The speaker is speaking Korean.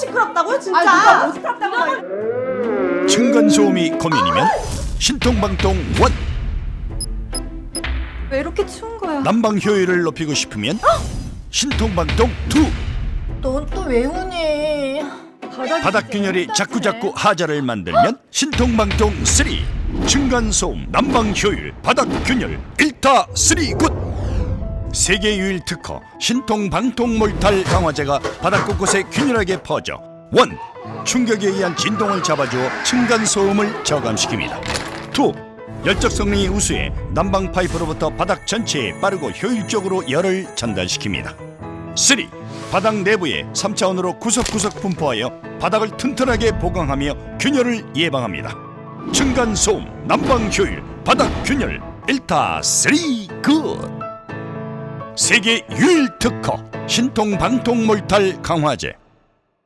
시끄럽다고요 진짜? 아 누가 뭐 시끄럽다고 말 층간소음이 고민이면 신통방통 원. 왜 이렇게 추운 거야? 난방 효율을 높이고 싶으면 신통방통 투. 넌 또 왜 우니? 바닥 균열이 자꾸자꾸 하자를 만들면 신통방통 쓰리. 층간소음 난방 효율 바닥 균열 일타 쓰리 굿 세계 유일 특허 신통 방통 몰탈 강화제가 바닥 곳곳에 균일하게 퍼져 원 충격에 의한 진동을 잡아주어 층간 소음을 저감시킵니다 투 열적 성능이 우수해 난방 파이프로부터 바닥 전체에 빠르고 효율적으로 열을 전달시킵니다 3. 바닥 내부에 3차원으로 구석구석 분포하여 바닥을 튼튼하게 보강하며 균열을 예방합니다. 층간 소음, 난방 효율, 바닥 균열, 일타 3 굿. 세계 유일 특허 신통 방통 몰탈 강화제